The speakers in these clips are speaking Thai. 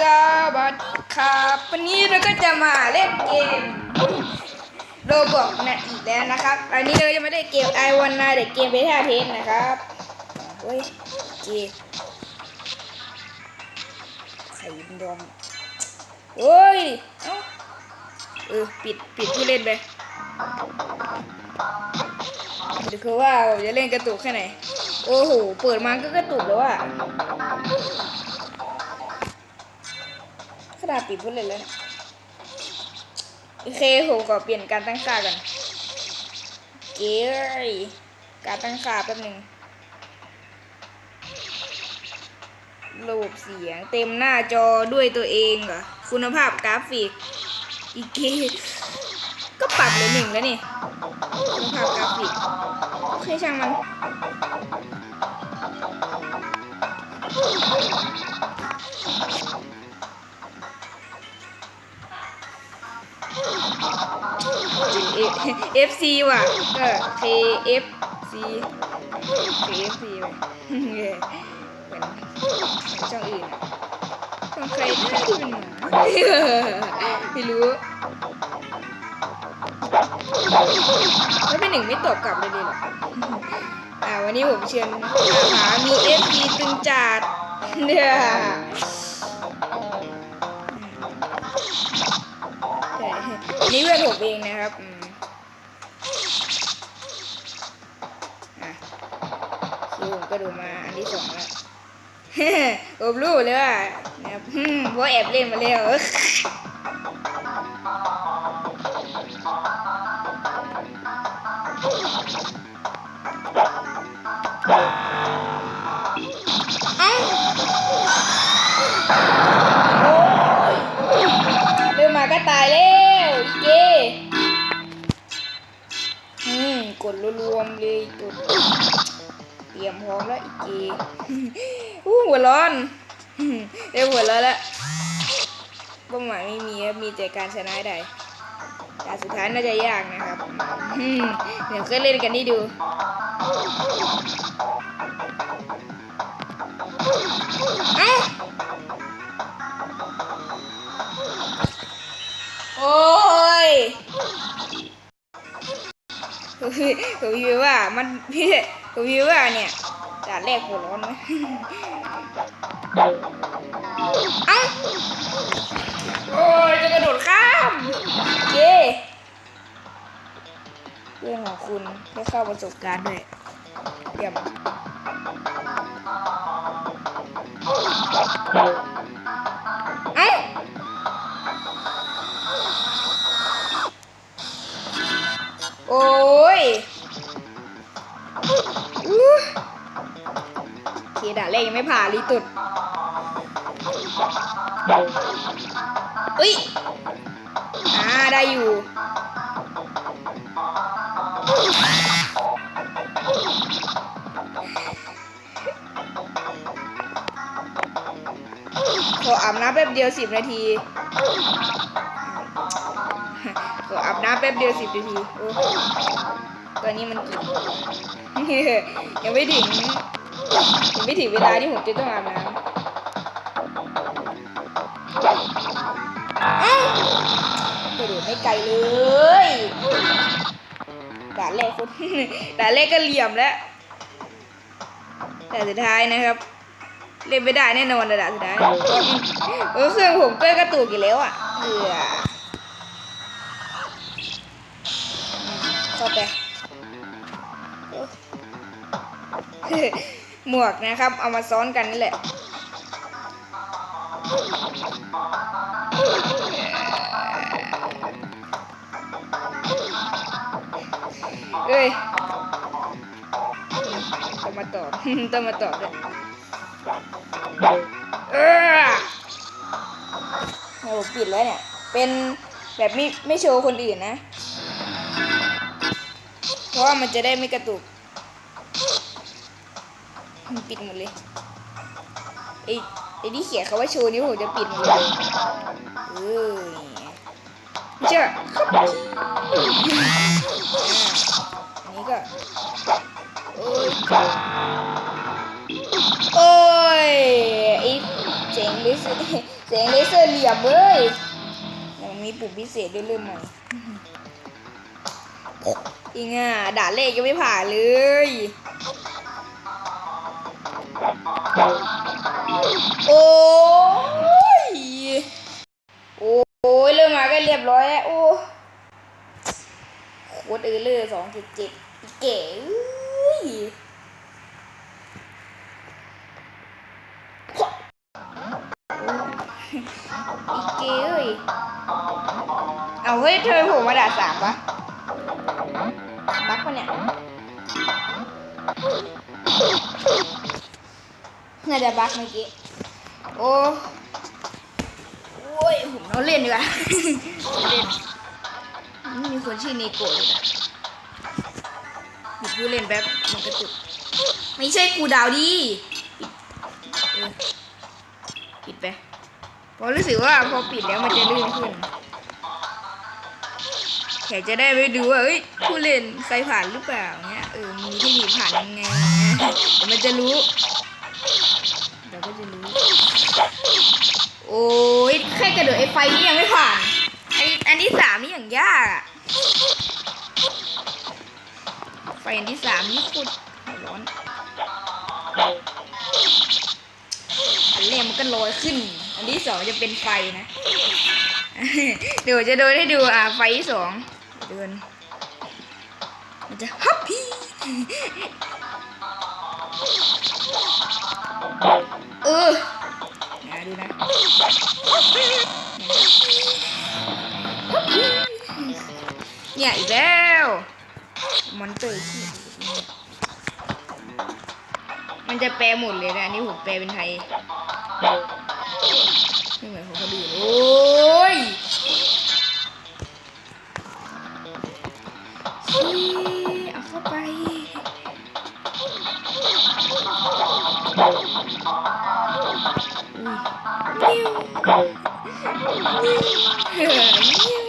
สวัสดีครับวันนี้เราก็จะมาเล่นเกมโรบอกนะอีกแล้วนะครับอันนี้เราจะมาเล่นเกม I Wanna เด็กเกมเบต้าเทสนะครับเฮ้ยเกมไข่มันดองเฮ้ยเอ้าเออปิดปิดผู้เล่นไปเดี๋ยวคือว่าจะเล่นกระตุกแค่ไหนโอ้โหเปิดมาก็กระตุกแล้วอะ ขนาดปิดพูดเลยแล้วเนี่ยโอเคผมขอเปลี่ยนการตั้งค่ากันเกยการตั้งค่าแป๊บหนึงระบบเสียงเต็มหน้าจอด้วยตัวเองเหรอ คุณภาพกราฟิก อีกเกก็ปรับเลือหนึ่งแล้วนี่ คุณภาพกราฟิก โอเคช่างมัน เอฟซีว่ะก็ KFC KFC ไปเหมือนเหมือนช่องอื่นอะช่องใครนที่เป็นหมาไม่รู้แล้วเป็นหนึ่งไม่ตอบกลับเลยดีหรออ่าวันนี้ผมเชิญหามีเอฟซีตึงจัดเนี่ย นี่เพื่อนผมเองนะครับอืมอะคิวผมก็ดูมาอันที่สองแล้วผมรู้เลยว่านะครับเพราะแอบเล่นมาแล้วเอ้าโอ้ยเริ่มมาก็ตายแล้ว กดรวมเลยกดเตรียมพร้อมแล้วอีเจอู้หัวร้อนเรียกหัวร้อนแล้วเป้าหมายไม่มีมีแต่การชนะให้ได้แต่สุดท้ายน่าจะยากนะครับเดี๋ยวก็เล่นกันนี่ดูโอ้ย ผมคิดว่ามันพี่ผมคิดว่าเนี่ยด่านแรกหัวร้อนไหมเอ้าโอ้ยจะกระโดดข้ามเย่เพื่อนของคุณได้เข้าประสบการณ์ด้วยเยี่ยมเอ้า โอ้ยเคด่าแรกยังไม่ผ่าลีตุดอุ้ยอ่าได้อยู่ ขออาบน้ำแป๊บเดียวสิบนาที อาบน้ำแป๊บเดียวสิบนาทีโอ้ตอนนี้มันกี่ยังไม่ถึงยังไม่ถึงเวลาที่ผมจะต้องอาบน้ำเอ้ากระโดดไม่ไกลเลยด่านแรกคนด่านแรกก็เหลี่ยมแล้วแต่สุดท้ายนะครับ เล่นไม่ได้แน่นอนระดับสุดท้ายเออเครื่องผมก็กระตุกอยู่แล้วอะเออ เข้าไป หมวกนะครับ เอามาซ้อนกันนี่แหละเอ้ยต้องมาตอบต้องมาตอบด้วยเออโอ้ปิดแล้วเนี่ย เป็นแบบไม่ไม่โชว์คนอื่นนะ เพราะว่ามันจะได้ไม่กระตุกปิดหมดเลยไอ้ไอ้ที่เขียนเขาว่าโชว์นิ้วผมจะปิดหมดเลยเออนี่ไงไม่เชื่อครับอันนี้ก็โอ้ยโอ้ยไอ้เจ๋งเลเซอร์แสงเลเซอร์เหลี่ยมเว้ยยมันมีปุ่มพิเศษด้วยเริ่มใหม่ จริงอะด่าเลขยังไม่ผ่านเลยโอ้ยโอ้ยเริ่มมาก็เรียบร้อยแล้วโอ้โคตรเออเลอร์สองเจ็ดเจ็ดอีเก๋ยอีเก๋เอ้ยเอาเฮ้ยเธอผมมาด่าสามปะ น่าจะบักเมื่อกี้ โอ้โอ้ยผมเราเล่นดีกว่าเล่นมีคนชื่อเนโกะเลยหยุดผู้เล่นแป๊บมันกระตุก ไม่ใช่ครูดาวดีปิดเออปิดไปเพราะรู้สึกว่าพอปิดแล้วมันจะลื่นขึ้นแขกจะได้ไปดูว่าเอ้ยผู้เล่นใครผ่านหรือเปล่าเงี้ยเออมีทคนิคผ่านยังไงเงี้ยมันจะรู้ ก็จะรู้ โอ้ยแค่กระโดดไอ้ไฟนี่ยังไม่ผ่านไอ้อันที่สามนี่อย่างยากอะไฟอันที่สามนี่โคตรร้อนอันแรกมันก็ลอยขึ้น อันที่สองจะเป็นไฟนะ เดี๋ยวจะโดนให้ดูอะไฟที่สองเดิน มันจะฮับพี่ เออนะดูนะเนี่ยอีกแล้วมอนเตอร์ขี้มันจะแปลหมดเลยนะอันนี้ผมแปลเป็นไทยไม่เหมือนของคนอื่นโอ้ยชี้เอาเข้าไป Yeah.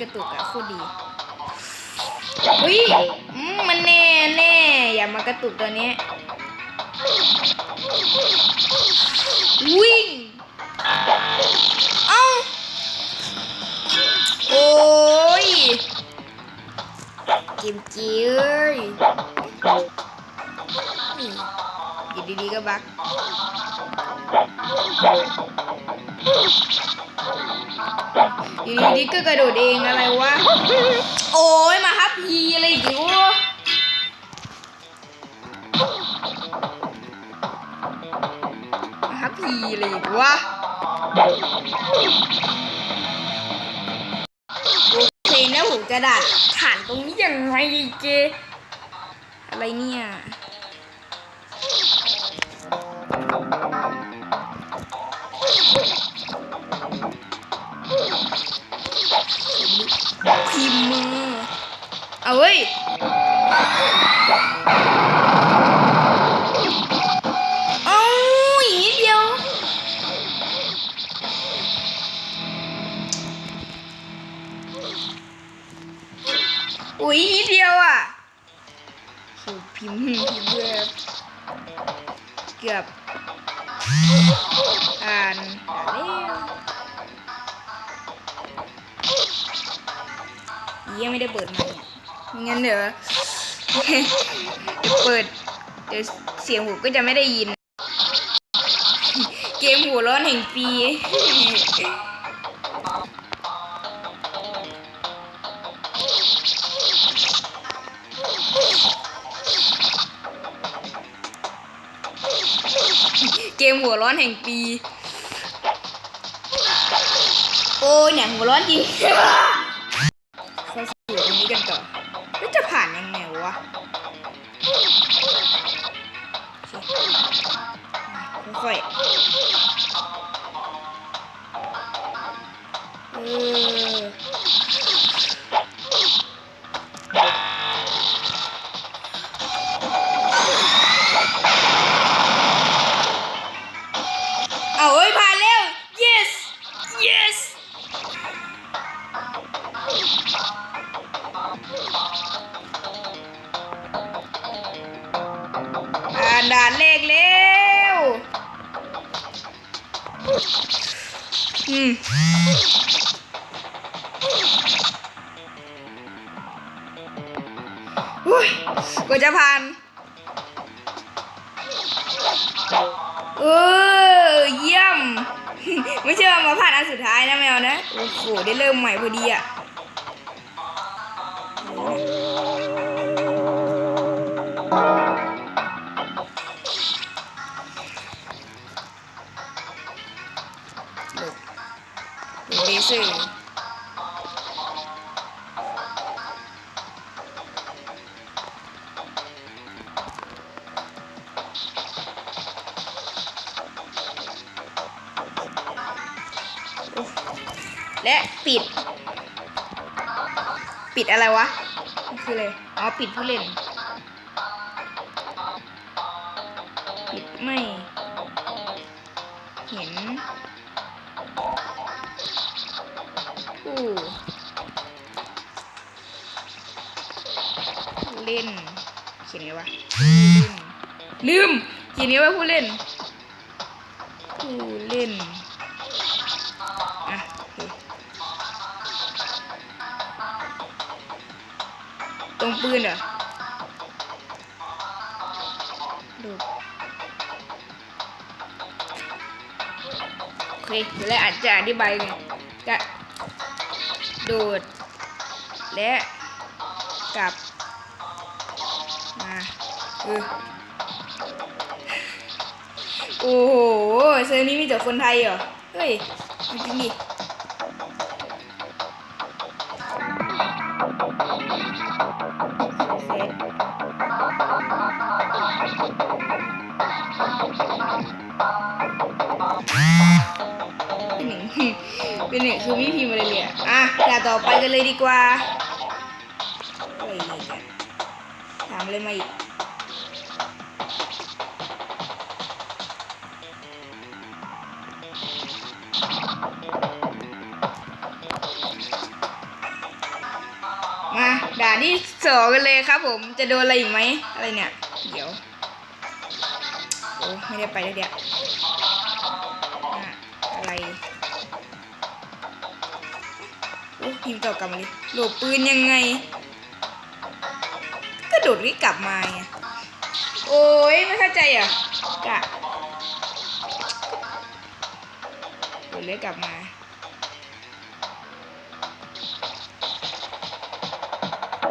กระตุกอะโคตรดีอุ้ยมันแน่แน่อย่ามากระตุกตัวนี้วิ่งเอ้าโอ้ยเกมจีเอ้ยอยู่ดีๆก็บัก อยู่ดีๆก็กระโดดเองอะไรวะ โอ้ยมาฮับพีอะไรอีกวะมาฮับพีอะไรอีกวะโอเคนะผมกระดาษฐานตรงนี้ยังไงเจ อะไรเนี่ย มพ์พิมพ์แบบเกือบอ่านนแล้ยังไม่ได้เปิดไมค์อะไม่งั้นเดี๋ยวเดี๋ยวเปิดเดี๋ยวเสียงหูก็จะไม่ได้ยิน เกมหัวร้อนแห่งปี หัวร้อนแห่งปี โอ้ยเนี่ยหัวร้อนจริงเขาสู่ตรงนี้กันต่อแล้วจะผ่านยังไงวะโอเคค่ อุ้ยกว่าจะผ่านเออเยี่ยม ไม่เชื่อมาผ่านอันสุดท้ายนะแมวนะ โอ้โห ได้เริ่มใหม่พอดีอะ หลบเลเซอและปิด ปิดอะไรวะคืออะไรอ๋อ ปิดผู้เล่น มเขียนไว่าผู้เล่น ผู้เล่นอะโอเคตรงปืนเหรอดูโอเคเดี๋ยวอาจจะอธิบายไงจะโดด และกลับมาเออ อ้โหเซอร์นี้มีแต่คนไทยเหรอ เฮ้ยจริงดิเซตเป็นหนึ่งเป็นหนึ่งคือพี่พิมพ์มาเลยเนี่ยอะอย่าต่อไปกันเลยดีกว่าอะไรอีกอะถามอะไรมาอีก ด่านที่สองกันเลยครับผมจะโดนอะไรอีกไหมอะไรเนี่ย เดี๋ยวโอ้ไม่ได้ไปแล้วเดี๋ยวอะไรโอ้พิมพ์ต่อกลับมาเลยโหลบปืนยังไง ก็โดดรีกลับมาไงโอ้ยไม่เข้าใจอะกะโดดรีกลับมา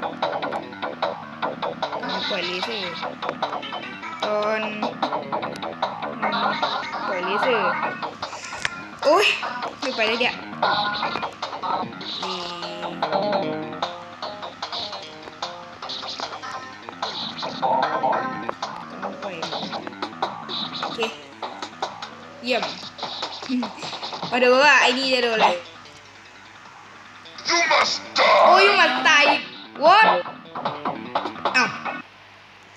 ปล่อยเลเซอร์ตอนปล่อยเลเซอร์โอ้ยไม่ไปแล้วเดี๋ยวนี่ต้องปล่อยโอเคเยี่ยมมาดูว่าไอ้นี่จะโดนอะไร You must โอ้ die! ยมาตายอีก What? Uh.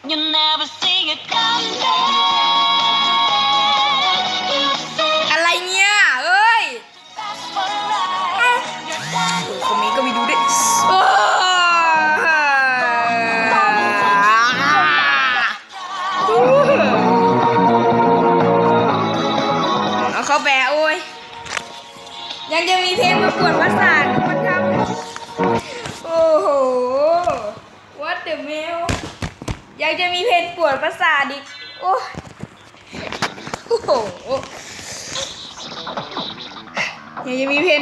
You never see it coming. What the mail ยังจะมีเพลงปวดประสาทอีกโอ้ยโอ้โหยังจะมีเพลง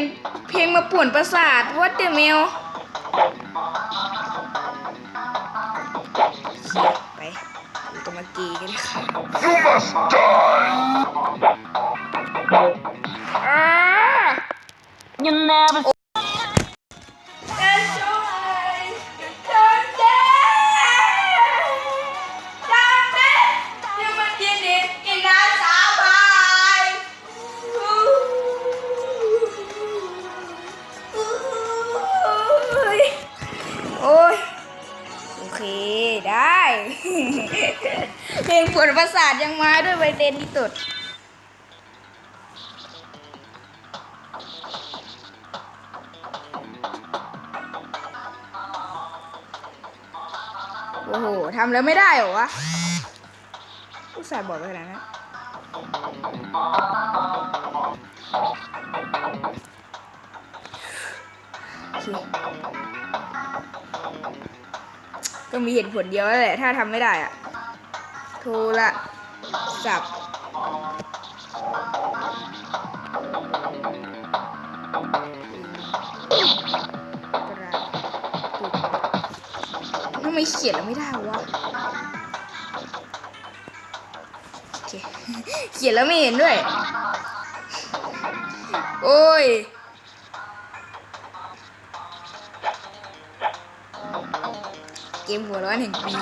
เพลงมาป่วนประสาท what the mail ไปตัวมากีกันค่ะ You must die! อ่า You never เพลงปวดประสาทยังมาด้วยไวเดนที่สุดโอ้โหทำแล้วไม่ได้เหรอวะอุตส่าห์บอกไปขนาดนั้นก็มีเหตุผลเดียวนั่นแหละ ถ้าทำไม่ได้อะ โทรศัพท์ระตุกทำไมเขียนแล้วไม่ได้วะเขียนแล้วไม่เห็นด้วย โอ้ย เกมหัวร้อนแห่งปี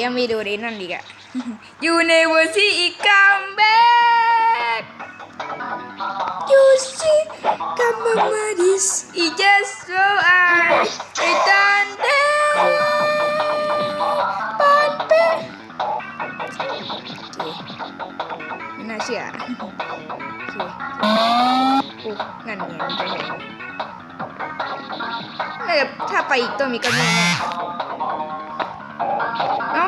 ยังไม่โดนไอ้นั่นอีกอะอยู่ในเวอร์ซีอีกกัมแบ็กยูซีกัมมาดิสอีเจสโซไอไอตันเดปานเป้ไม่น่าเชื่อโอเคโอ้นั่นไงมันจะเห็นน่าจะถ้าไปอีกต้องมีกระเบื้องแน่ เอ้า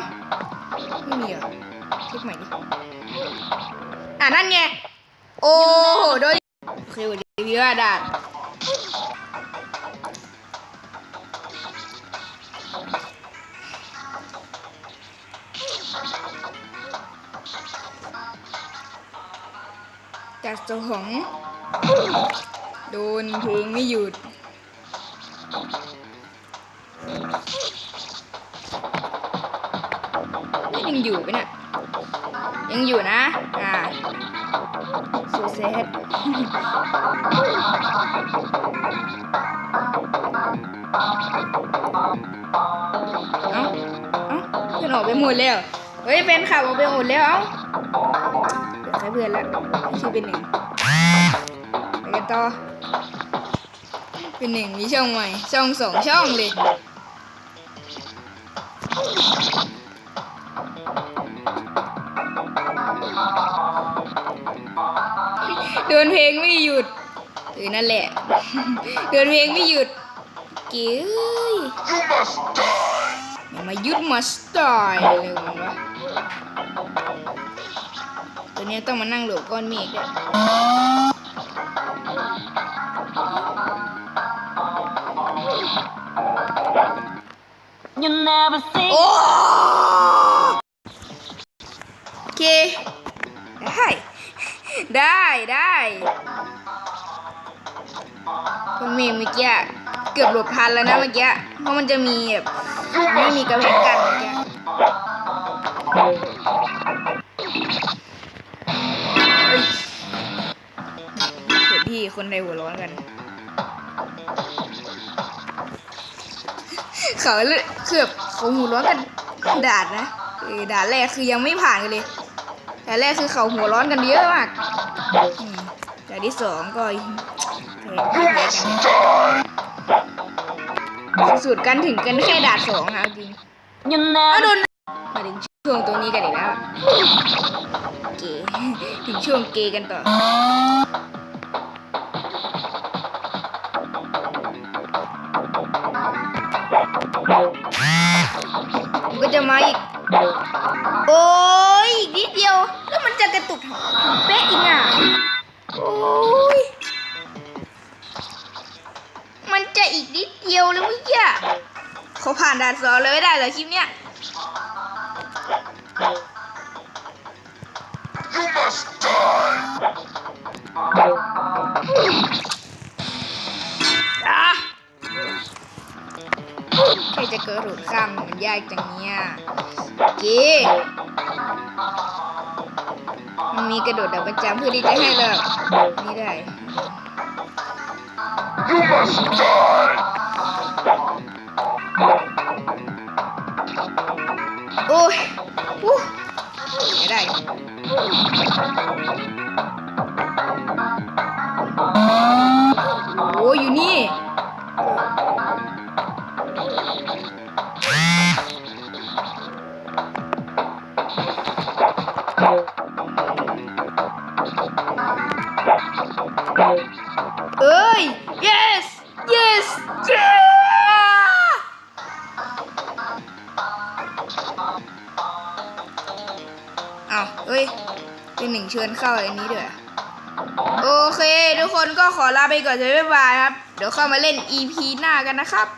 ไม่มีเหรอเช็คใหม่ดิอ่านั่นไง โอ้โหโดนโอเควันนี้พี่ว่าด่านจากสองโดนเพลงไม่หยุด ยังอยู่ปะเนี่ยยังอยู่นะ อ่าสูเซตเอ้าเอ้าเพื่อนออกไปหมดแล้ว เฮ้ยเป็นข่าวออกไปหมดแล้ว เอ้าเดี๋ยวใช้เพื่อนละชื่อเป็นหนึ่งไปกันต่อ เป็นหนึ่งมีช่องใหม่ ช่องสองช่องเลย นเพลงไม่หยุดเออนั่นแหละเดินเพลงไม่หยุดเก๋ย You must die! อย่ามายุดมาสไตล์เลยมึงวะตัวเนี้ยต้องมานั่งหลบก้อนเมฆด้วย You never see โอ้โอเคได้ ได้ได้ก้อนเมฆเมื่อกี้เกือบหลบทันแล้วนะเมื่อกี้เพราะมันจะมีแบบไม่มีกระเพงกันเมื่อกี้ที่คนใดหัวร้อนกันเขาเลยคือบเขาหัวร้อนกันด่านนะด่านแรกคือยังไม่ผ่านกันเลยด่านแรกคือเขาหัวร้อนกันเยอะมาก อืมด่านที่สองก็สุดกันถึงกันแค่ดานสองนะเอาจริง You ก็ never โดนมาถึงช่วงตัวนี้กันอีกแล้วเกถึงช่วงเกกันต่อก็จะมาอีก โอ้ยอีกนิดเดียว แล้วมันจะกระตุกเป๊ะอีกอะ โอ้ย มันจะอีกนิดเดียวแล้วเมื่อกี้เขาผ่านด่านสองเลยไม่ได้เหรอคลิปเนี้ย You must die! รจะกระโดดข้ามมันยากจังเนี่ยกีมันมีกระโดดแบบประจำเพื่อที่จะให้เรานี่ได้ เข้าอันนี้ด้วยโอเค ทุกคนก็ขอลาไปก่อนเลยบ๊ายบายครับ เดี๋ยวเข้ามาเล่น EP หน้ากันนะครับ